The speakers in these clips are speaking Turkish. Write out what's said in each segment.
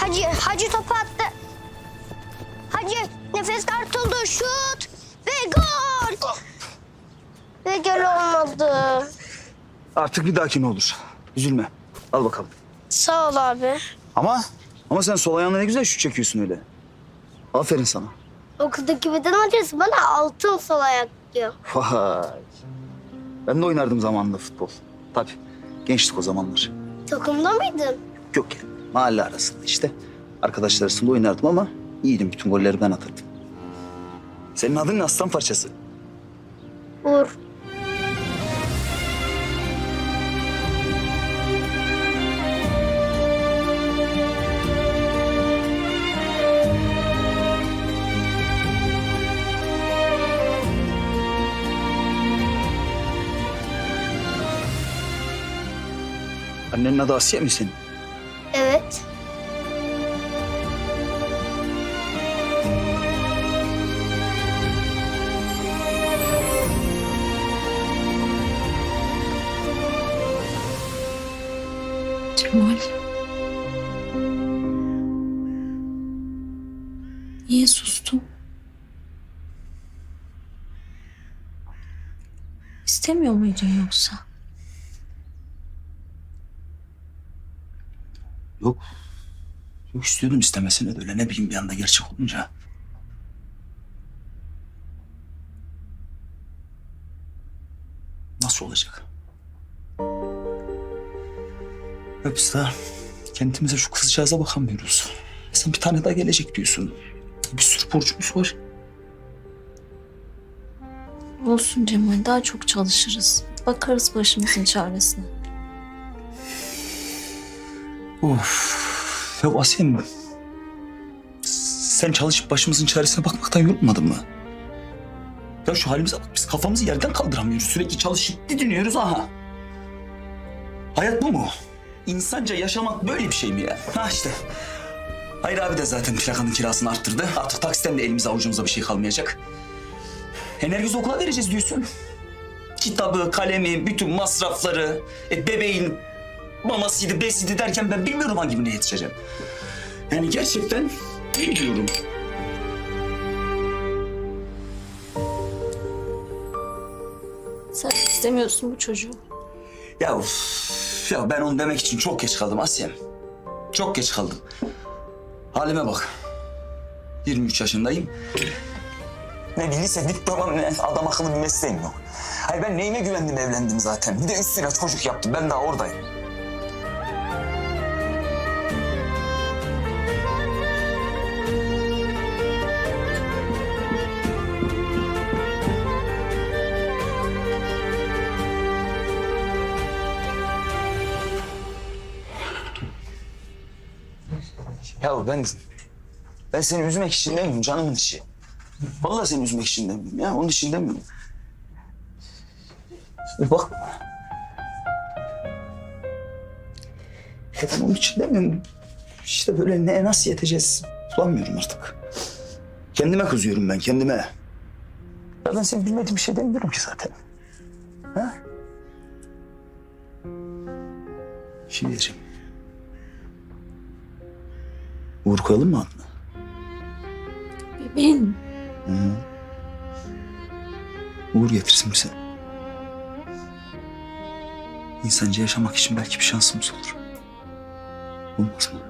Hacı, Hacı topu attı. Hacı nefes tartıldı. Şut ve gol. Ve gol olmadı. Artık bir dahaki ne olur. Üzülme. Al bakalım. Sağ ol abi. Ama ama sen sol ayağınla ne güzel şut çekiyorsun öyle. Aferin sana. Okuldaki beden hocası bana altın sol ayak diyor. Vay. Ben de oynardım zamanında futbol. Tabii. Gençlik o zamanlar. Takımda mıydın? Yok ya. Mahalle arasında işte. Arkadaşlar arasında oynardım ama iyiydim. Bütün golleri ben atardım. Senin adın ne aslan parçası? Uğur. Annenin adı Asiye mi senin? İstemiyor muydun yoksa? Yok. Yok istiyordum istemesine de öyle ne bileyim bir anda gerçek olunca. Nasıl olacak? Ya biz kendimize şu kızcağıza bakamıyoruz. Sen bir tane daha gelecek diyorsun. Bir sürü borcumuz var. Olsun Cemal daha çok çalışırız. Bakarız başımızın çaresine. Of. Ya Asiye sen çalışıp başımızın çaresine bakmaktan yorulmadın mı? Ya şu halimize bak biz kafamızı yerden kaldıramıyoruz. Sürekli çalışıp didiniyoruz aha. Hayat bu mu? İnsanca yaşamak böyle bir şey mi ya? Ha işte. Hayır abi de zaten plakanın kirasını arttırdı. Artık taksitten de elimize avucumuza bir şey kalmayacak. Enerjiz okula vereceğiz diyorsun. Kitabı, kalemi, bütün masrafları, e, bebeğin mamasıydı, besiydi derken ben bilmiyorum hangi birine yetişeceğim. Yani gerçekten bilmiyorum. Sen istemiyorsun bu çocuğu. Ya uf, ya ben onu demek için çok geç kaldım Asya'm. Çok geç kaldım. Halime bak. 23 yaşındayım. Ne bir lise diplomam ne adam akıllı bir mesleğim yok. Hayır ben neyime güvendim evlendim zaten. Bir de üstüne çocuk yaptım. Ben daha oradayım. Ya ben ben seni üzmek için demiyorum canımın içi. Vallahi seni üzmek için demiyorum ya onun için demiyorum. E bak. Ya ben onun için demiyorum. İşte böyle ne nasıl yeteceğiz bulamıyorum artık. Kendime kızıyorum ben kendime. Ya ben senin bilmediğin bir şey demiyorum ki zaten. Ha? Şey diyeceğim. Uğur koyalım mı adını? Uğur getirsin bize. İnsanca yaşamak için belki bir şansımız olur. Olmaz mı?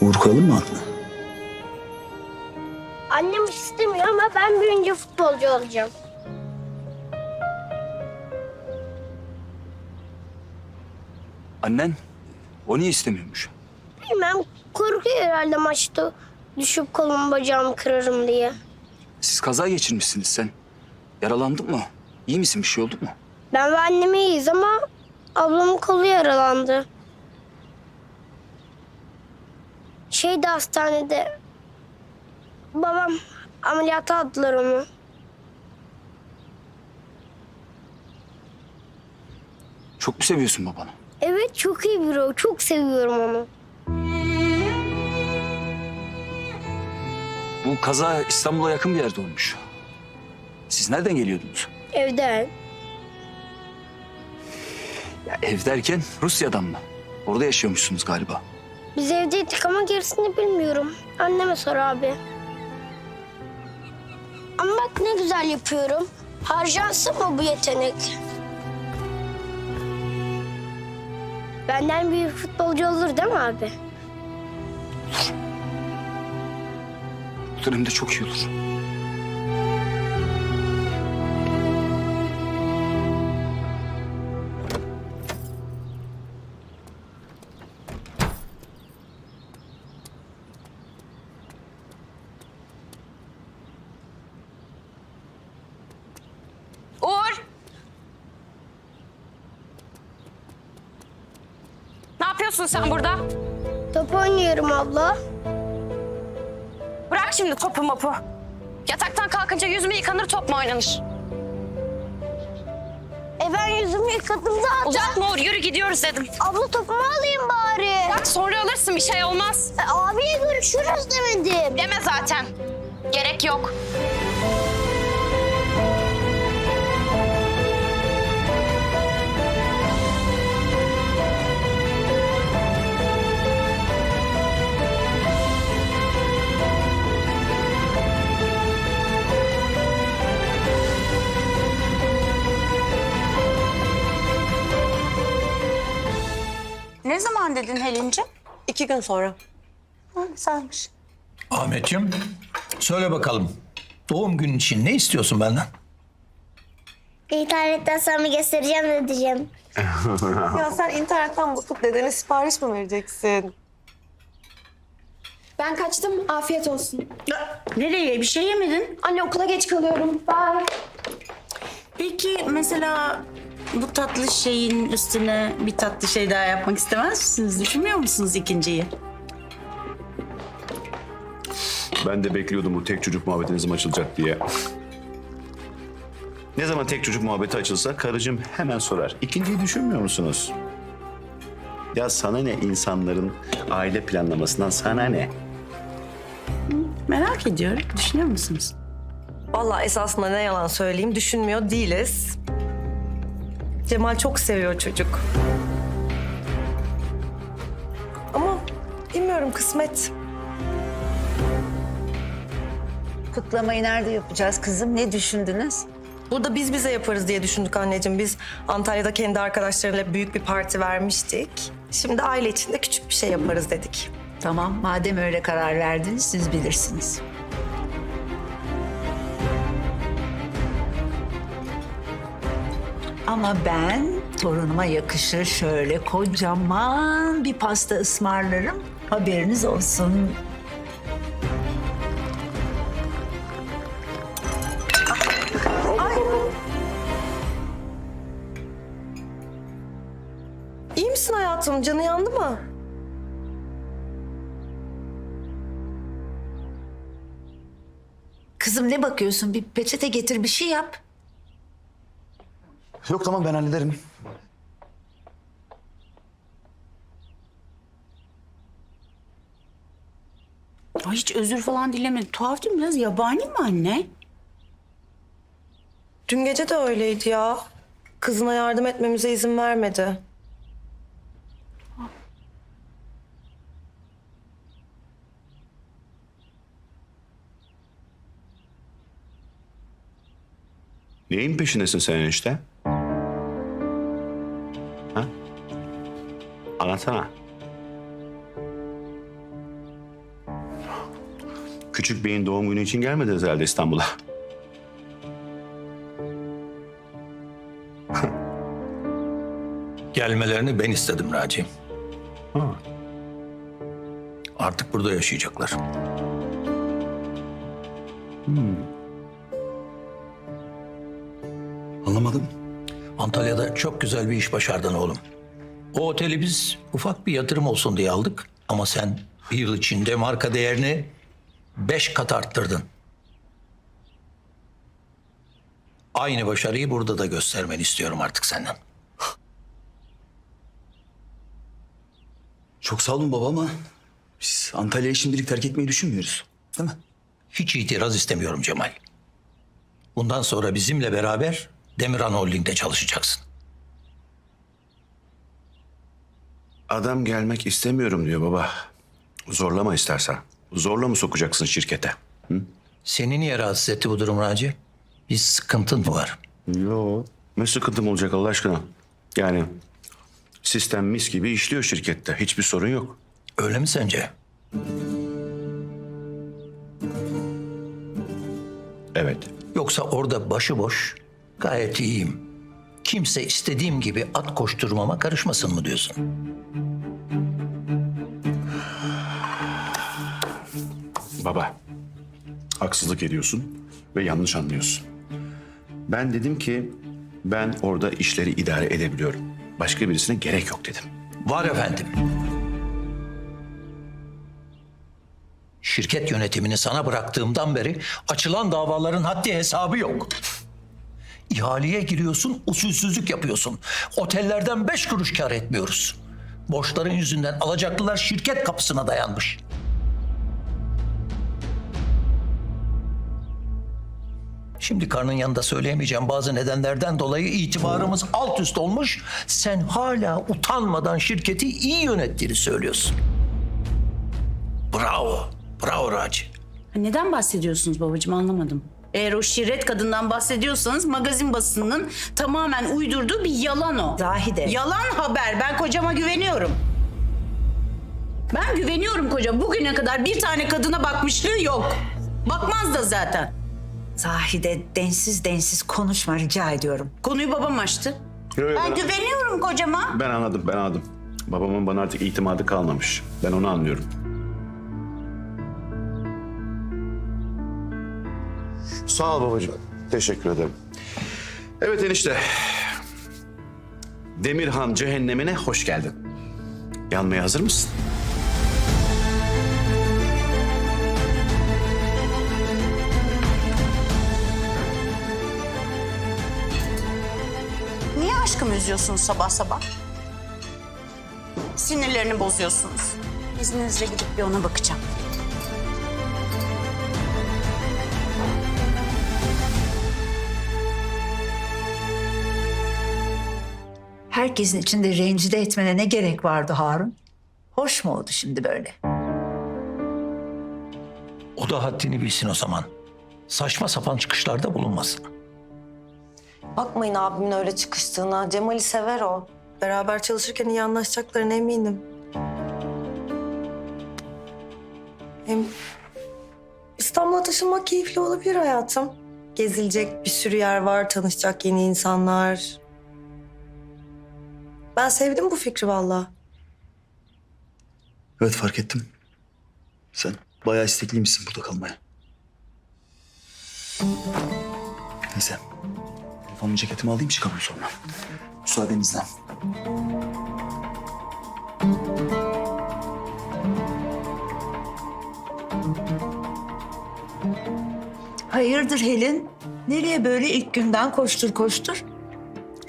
Uğur koyalım mı adını? Ama ben büyüyünce futbolcu olacağım. Annen o niye istemiyormuş? Bilmem korkuyor herhalde maçta düşüp kolumu bacağımı kırarım diye. Siz kaza geçirmişsiniz sen. Yaralandın mı? İyi misin? Bir şey oldu mu? Ben ve annem iyiyiz ama ablamın kolu yaralandı. Şeyde hastanede babam ameliyata aldılar onu. Çok mu seviyorsun babanı? Evet çok iyi biri o. Çok seviyorum onu. Bu kaza İstanbul'a yakın bir yerde olmuş. Siz nereden geliyordunuz? Evden. Ya ev derken Rusya'dan mı? Orada yaşıyormuşsunuz galiba. Biz evdeydik ama gerisini bilmiyorum. Anneme sor abi. Güzel yapıyorum. Harcansın mı bu yetenek? Benden büyük futbolcu olur değil mi abi? Dönemde çok iyi olur. Yapıyorsun sen burada? Top oynuyorum abla. Bırak şimdi topu mopu. Yataktan kalkınca yüz mü yıkanır top mu oynanır? E ben yüzümü yıkadım zaten. Uzatma Uğur yürü gidiyoruz dedim. Abla topumu alayım bari. Bak sonra alırsın bir şey olmaz. E, abiye görüşürüz demedim. Deme zaten. Gerek yok. Ne zaman dedin Helinci? İki gün sonra. Ha, güzelmiş. Ahmetciğim, söyle bakalım. Doğum günün için ne istiyorsun benden? İnternetten sana göstereceğim diyeceğim. Ya sen internetten bakıp dedene sipariş mi vereceksin? Ben kaçtım. Afiyet olsun. Nereye? Bir şey yemedin. Anne okula geç kalıyorum. Bye. Peki mesela bu tatlı şeyin üstüne bir tatlı şey daha yapmak istemez misiniz? Düşünmüyor musunuz ikinciyi? Ben de bekliyordum bu tek çocuk muhabbeti ne zaman açılacak diye. Ne zaman tek çocuk muhabbeti açılsa karıcığım hemen sorar. İkinciyi düşünmüyor musunuz? Ya sana ne insanların aile planlamasından sana ne? Merak ediyorum. Düşünüyor musunuz? Vallahi esasında ne yalan söyleyeyim düşünmüyor değiliz. Cemal çok seviyor çocuk. Ama bilmiyorum kısmet. Kutlamayı nerede yapacağız kızım? Ne düşündünüz? Burada biz bize yaparız diye düşündük anneciğim. Biz Antalya'da kendi arkadaşlarıyla büyük bir parti vermiştik. Şimdi aile içinde küçük bir şey yaparız dedik. Tamam, madem öyle karar verdiniz siz bilirsiniz. Ama ben torunuma yakışır şöyle kocaman bir pasta ısmarlarım. Haberiniz olsun. İyi misin hayatım? Canı yandı mı? Kızım ne bakıyorsun? Bir peçete getir bir şey yap. Yok tamam ben hallederim. Ay hiç özür falan dilemedi. Tuhaf değil mi? Biraz yabani mi anne? Dün gece de öyleydi ya. Kızına yardım etmemize izin vermedi. Neyin peşindesin sen enişte? Anlatsana. Küçük beyin doğum günü için gelmediniz herhalde İstanbul'a. Gelmelerini ben istedim Raci'm. Artık burada yaşayacaklar. Anlamadım. Antalya'da çok güzel bir iş başardın oğlum. O oteli biz ufak bir yatırım olsun diye aldık. Ama sen bir yıl içinde marka değerini beş kat arttırdın. Aynı başarıyı burada da göstermeni istiyorum artık senden. Çok sağ olun baba ama biz Antalya'yı şimdilik terk etmeyi düşünmüyoruz. Değil mi? Hiç itiraz istemiyorum Cemal. Bundan sonra bizimle beraber Demirhan Holding'de çalışacaksın. Adam gelmek istemiyorum diyor baba. Zorlama istersen. Zorla mı sokacaksın şirkete? Seni niye rahatsız etti bu durum Raci? Bir sıkıntın mı var? Yo. Ne sıkıntım olacak Allah aşkına? Yani sistem mis gibi işliyor şirkette. Hiçbir sorun yok. Öyle mi sence? Evet. Yoksa orada başıboş gayet iyiyim. Kimse istediğim gibi at koşturmama karışmasın mı diyorsun? Baba, haksızlık ediyorsun ve yanlış anlıyorsun. Ben dedim ki ben orada işleri idare edebiliyorum. Başka birisine gerek yok dedim. Var efendim. Şirket yönetimini sana bıraktığımdan beri açılan davaların haddi hesabı yok. İhaleye giriyorsun, usulsüzlük yapıyorsun. Otellerden beş kuruş kar etmiyoruz. Borçların yüzünden alacaklılar şirket kapısına dayanmış. Şimdi karnın yanında söyleyemeyeceğim bazı nedenlerden dolayı itibarımız alt üst olmuş. Sen hala utanmadan şirketi iyi yönettiğini söylüyorsun. Bravo. Bravo Raci. Neden bahsediyorsunuz babacığım anlamadım. Eğer o şirret kadından bahsediyorsanız magazin basınının tamamen uydurduğu bir yalan o. Zahide. Yalan haber. Ben kocama güveniyorum. Ben güveniyorum kocam. Bugüne kadar bir tane kadına bakmışlığı yok. Bakmaz da zaten. Zahide densiz densiz konuşma rica ediyorum. Konuyu babam açtı. Yo, yo, Ben ben, güveniyorum kocama. ben anladım, ben anladım. Babamın bana artık itimadı kalmamış. Ben onu anlıyorum. Sağ ol babacığım. Teşekkür ederim. Evet enişte. Demirhan cehennemine hoş geldin. Yanmaya hazır mısın? Niye aşkımı üzüyorsunuz sabah sabah? Sinirlerini bozuyorsunuz. İzninizle gidip bir ona bakacağım. Herkesin içinde rencide etmene ne gerek vardı Harun? Hoş mu oldu şimdi böyle? O da haddini bilsin o zaman. Saçma sapan çıkışlarda bulunmasın. Bakmayın abimin öyle çıkıştığına. Cemal'i sever o. Beraber çalışırken iyi anlaşacaklarına eminim. Hem İstanbul'a taşınmak keyifli olabilir hayatım. Gezilecek bir sürü yer var, tanışacak yeni insanlar. Ben sevdim bu fikri vallahi. Evet fark ettim. Sen bayağı istekliymişsin burada kalmaya. Neyse. Telefonumun ceketimi alayım çıkalım sonra. Müsaadenizle. Hayırdır Helin? Nereye böyle ilk günden koştur koştur?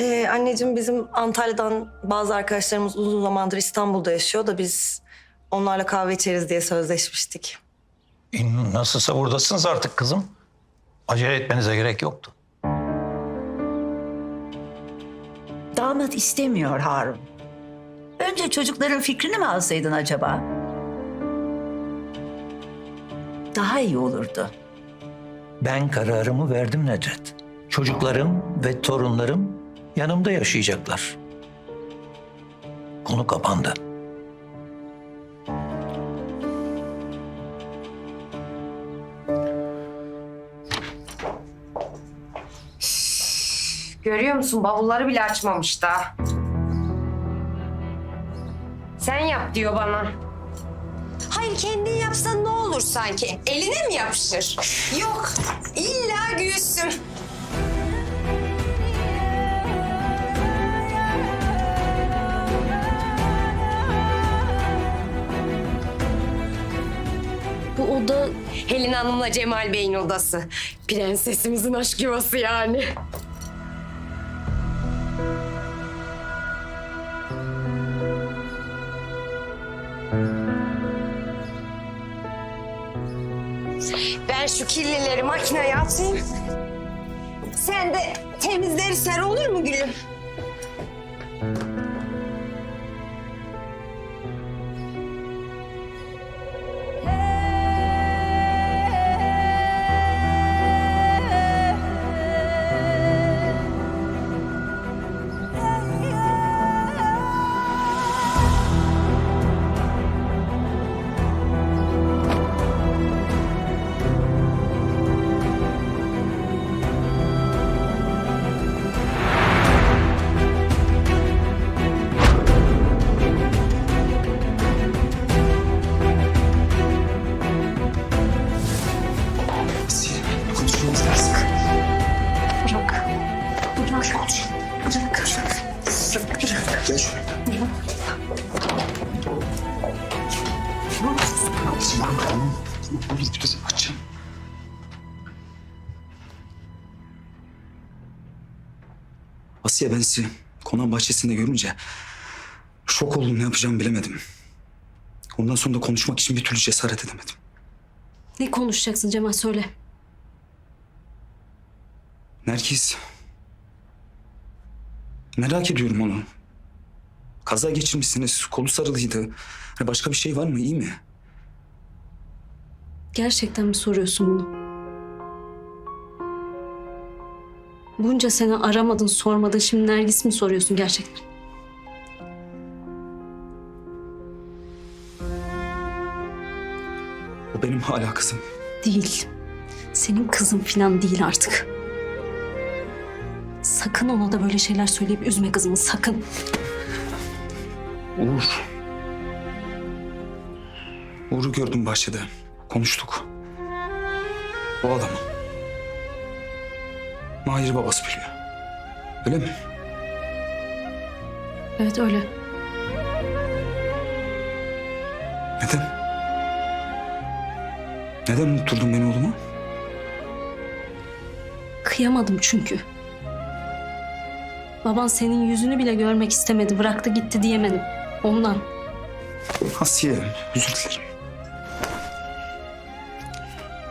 Ee, anneciğim bizim Antalya'dan bazı arkadaşlarımız uzun zamandır İstanbul'da yaşıyor da biz onlarla kahve içeriz diye sözleşmiştik. E, nasılsa buradasınız artık kızım. Acele etmenize gerek yoktu. Damat istemiyor Harun. Önce çocukların fikrini mi alsaydın acaba? Daha iyi olurdu. Ben kararımı verdim Nedret. Çocuklarım ve torunlarım yanımda yaşayacaklar. Konu kapandı. Görüyor musun bavulları bile açmamış da. Sen yap diyor bana. Hayır kendin yapsan ne olur sanki? Eline mi yapışır? Yok illa Hanım'la Cemal Bey'in odası. Prensesimizin aşk yuvası yani. Ben şu kirlileri makineye atayım. Sen de temizleri ser olur mu gülüm? Tamam. Olur biraz açacağım. Asiye ben sizi konağın bahçesinde görünce şok oldum ne yapacağımı bilemedim. Ondan sonra da konuşmak için bir türlü cesaret edemedim. Ne konuşacaksın Cemal söyle. Nergis. Merak ediyorum onu. Kaza geçirmişsiniz, kolu sarılıydı. Hani başka bir şey var mı, iyi mi? Gerçekten mi soruyorsun bunu? Bunca sene aramadın, sormadın. Şimdi Nergis mi soruyorsun gerçekten? O benim hala kızım. Değil. Senin kızın falan değil artık. Sakın ona da böyle şeyler söyleyip üzme kızımı sakın. Uğur. Uğur'u gördüm bahçede. Konuştuk. O adamı. Mahir babası biliyor. Öyle mi? Evet öyle. Neden? Neden unutturdun beni oğluma? Kıyamadım çünkü. Baban senin yüzünü bile görmek istemedi. Bıraktı gitti diyemedim. Ondan. Asiye, özür dilerim.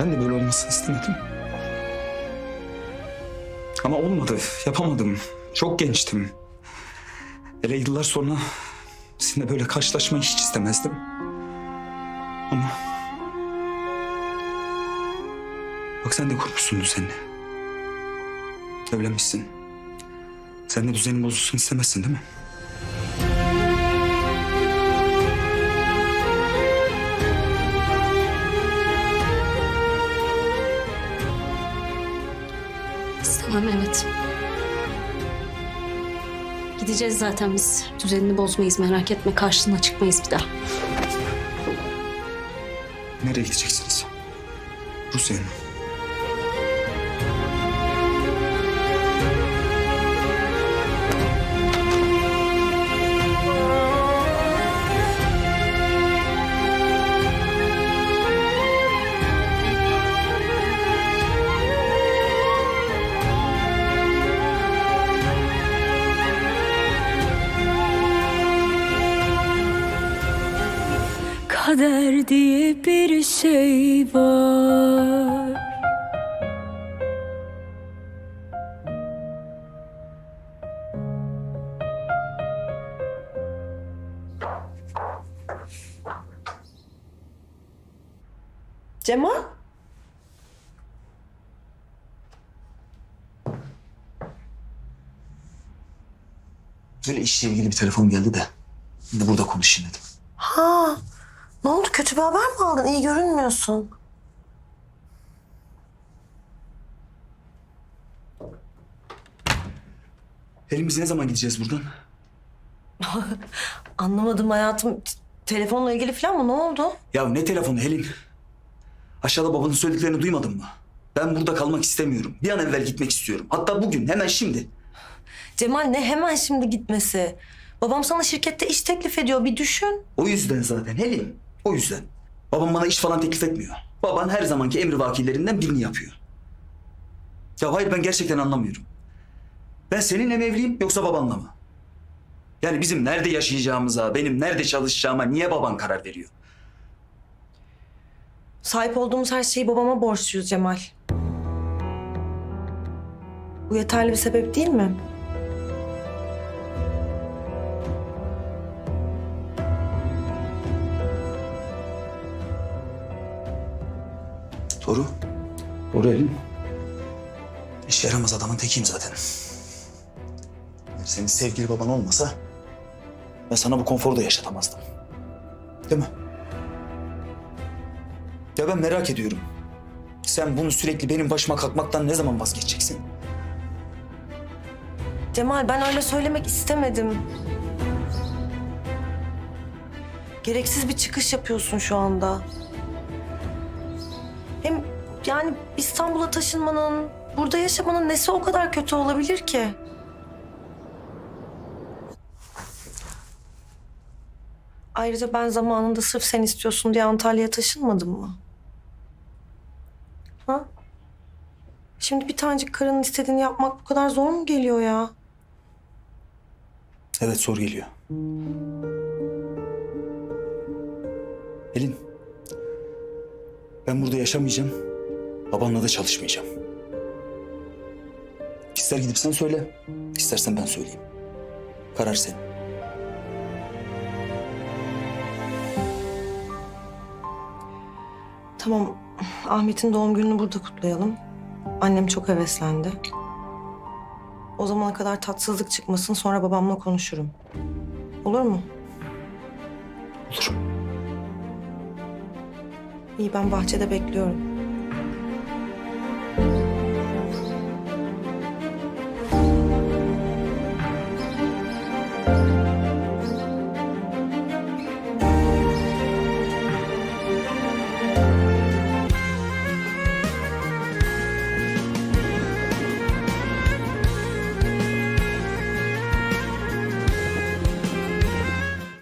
Ben de böyle olmasını istemedim. Ama olmadı, yapamadım. Çok gençtim. Hele yıllar sonra sizinle böyle karşılaşmayı hiç istemezdim. Ama... Bak sen de kurmuşsun düzenini. Evlenmişsin. Sen de düzenin bozulsun istemezsin değil mi? İstemem evet. Gideceğiz zaten biz. Düzenini bozmayız merak etme. Karşına çıkmayız bir daha. Nereye gideceksiniz? Rusya'ya mı? Kader diye bir şey var. Cemal? Böyle işle ilgili bir telefon geldi de. Şimdi burada konuşayım dedim. Ha, ne oldu? Kötü bir haber mi aldın? İyi görünmüyorsun. Pelin biz ne zaman gideceğiz buradan? Anlamadım hayatım. T- Telefonla ilgili falan mı? Ne oldu? Ya ne telefonu Helin? Aşağıda babanın söylediklerini duymadın mı? Ben burada kalmak istemiyorum. Bir an evvel gitmek istiyorum. Hatta bugün, hemen şimdi. Cemal ne hemen şimdi gitmesi? Babam sana şirkette iş teklif ediyor. Bir düşün. O yüzden zaten Helin. O yüzden. Babam bana iş falan teklif etmiyor. Baban her zamanki emri vakillerinden birini yapıyor. Ya hayır ben gerçekten anlamıyorum. Ben seninle mi evliyim yoksa babanla mı? Yani bizim nerede yaşayacağımıza, benim nerede çalışacağıma niye baban karar veriyor? Sahip olduğumuz her şeyi babama borçluyuz Cemal. Bu yeterli bir sebep değil mi? Doğru. Doğru Elin. İşe yaramaz adamın tekiyim zaten. Senin sevgili baban olmasa ben sana bu konforu da yaşatamazdım. Değil mi? Ya ben merak ediyorum. Sen bunu sürekli benim başıma kalkmaktan ne zaman vazgeçeceksin? Cemal ben öyle söylemek istemedim. Gereksiz bir çıkış yapıyorsun şu anda. İstanbul'a taşınmanın, burada yaşamanın nesi o kadar kötü olabilir ki? Ayrıca ben zamanında sırf sen istiyorsun diye Antalya'ya taşınmadım mı? Ha? Şimdi bir tanecik karının istediğini yapmak bu kadar zor mu geliyor ya? Evet zor geliyor. Elin. Ben burada yaşamayacağım. Babanla da çalışmayacağım. İster gidip sen söyle, istersen ben söyleyeyim. Karar senin. Tamam, Ahmet'in doğum gününü burada kutlayalım. Annem çok heveslendi. O zamana kadar tatsızlık çıkmasın, sonra babamla konuşurum. Olur mu? Olur. İyi, ben bahçede bekliyorum.